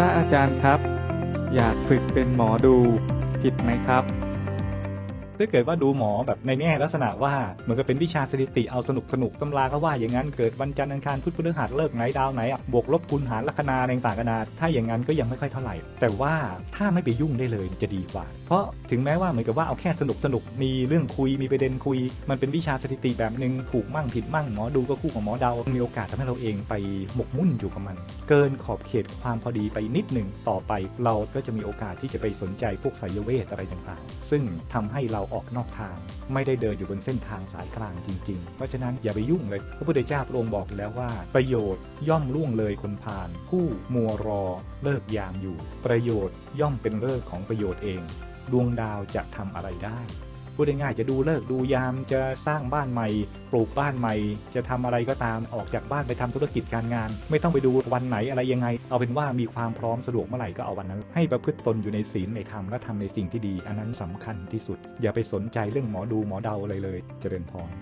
พระอาจารย์ครับ อยากฝึกเป็นหมอดู ผิดไหมครับ ถ้าเกิดว่าดูหมอแบบในแง่ลักษณะว่าเหมือนกับเป็นวิชาสถิติเอาสนุกสนุกตำราก็ว่าอย่างนั้นเกิดวันจันทร์อังคารพุธพฤหัสเลิกไหนดาวไหนบวกลบคูณหารลัคนาต่างๆกันานาถ้าอย่างนั้นก็ยังไม่ค่อยเท่าไหร่ แต่ว่าถ้าไม่ไปยุ่งได้เลยจะดีกว่า เพราะถึงแม้ว่าเหมือนกับว่าเอาแค่สนุกสนุกมีเรื่องคุยมีประเด็นคุย มันเป็นวิชาสถิติแบบหนึ่งถูกมั่งผิดมั่งหมอดูก็คู่กับหมอเดา มีโอกาสทำให้เราเองไปหมกมุ่นอยู่กับมัน เกินขอบเขตความพอดีไปนิดหนึ่งต่อไป เราก็จะมีโอกาสที่จะไปสนใจพวกไสยเวทอะไรต่างๆ ซึ่งทำให้เราออกนอกทาง ไม่ได้เดินอยู่บนเส้นทางสายกลางจริง ๆ เพราะฉะนั้นอย่าไปยุ่งเลย พระพุทธเจ้าพระองค์บอกแล้วว่า ประโยชน์ย่อมล่วงเลยคนพาลผู้มัวรอเลิกยามอยู่ ประโยชน์ย่อมเป็นเลิกของประโยชน์เอง ดวงดาวจะทำอะไรได้ พูดง่ายๆจะดูเลิกดูยามจะสร้างบ้านใหม่ ปลูกบ้านใหม่ จะทำอะไรก็ตามออกจากบ้านไปทำธุรกิจการงาน ไม่ต้องไปดูวันไหนอะไรยังไง เอาเป็นว่ามีความพร้อมสะดวกเมื่อไหร่ก็เอาวันนั้น ให้ประพฤติตนอยู่ในศีลในธรรมและทำในสิ่งที่ดี อันนั้นสำคัญที่สุด อย่าไปสนใจเรื่องหมอดูหมอเดาอะไรเลยเจริญพร